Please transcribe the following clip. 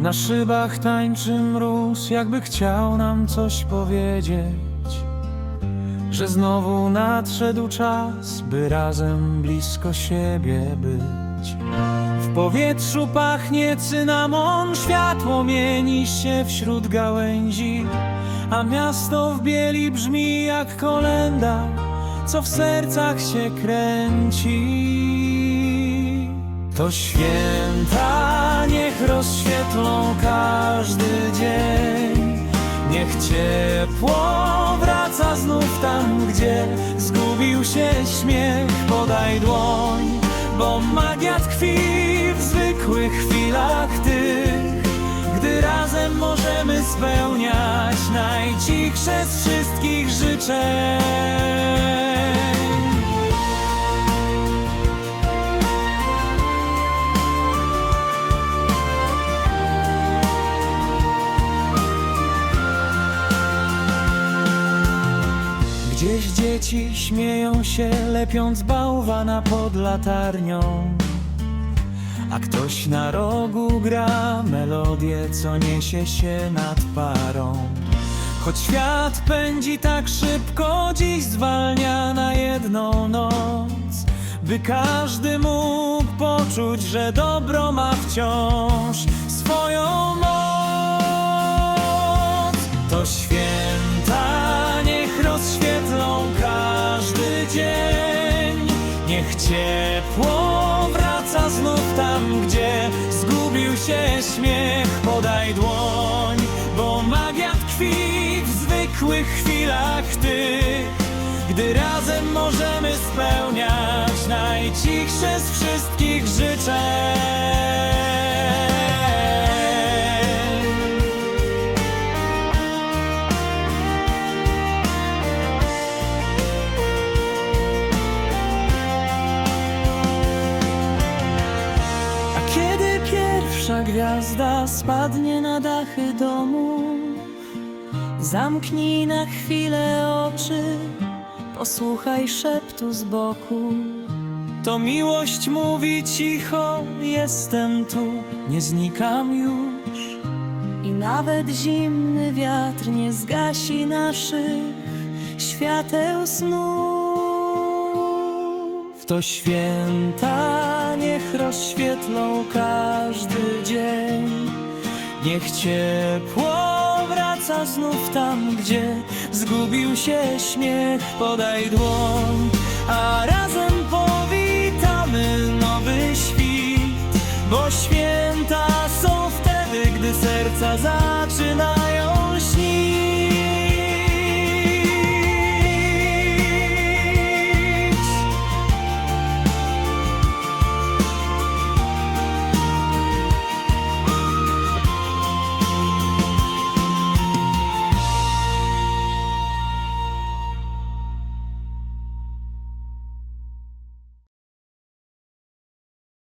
Na szybach tańczy mróz, jakby chciał nam coś powiedzieć Że znowu nadszedł czas, by razem blisko siebie być. W powietrzu pachnie cynamon, światło mieni się wśród gałęzi A miasto w bieli brzmi jak kolenda, co w sercach się kręci. To święta rozświetlą każdy dzień. Niech ciepło wraca znów tam, gdzie zgubił się śmiech. Podaj dłoń, bo magia tkwi w zwykłych chwilach tych, gdy razem możemy spełniać najcichsze z wszystkich życzeń. Dzieci śmieją się, lepiąc bałwana pod latarnią. A ktoś na rogu gra melodię, co niesie się nad parą. Choć świat pędzi tak szybko, dziś zwalnia na jedną noc. By każdy mógł poczuć, że dobro ma wciąż Niech ciepło wraca znów tam, gdzie zgubił się śmiech. Podaj dłoń, bo magia tkwi w zwykłych chwilach tych. Gdy razem możemy spełniać najcichsze z wszystkich życzeń. Pierwsza gwiazda spadnie na dachy domu, zamknij na chwilę oczy, posłuchaj szeptu z boku. To miłość mówi cicho, jestem tu, nie znikam już. I nawet zimny wiatr nie zgasi naszych świateł snów. To święta niech rozświetlą każdy dzień. Niech ciepło wraca znów tam, gdzie zgubił się śmiech. Podaj dłoń, a razem powitamy nowy świt. Bo święta są wtedy, gdy serca zaczynają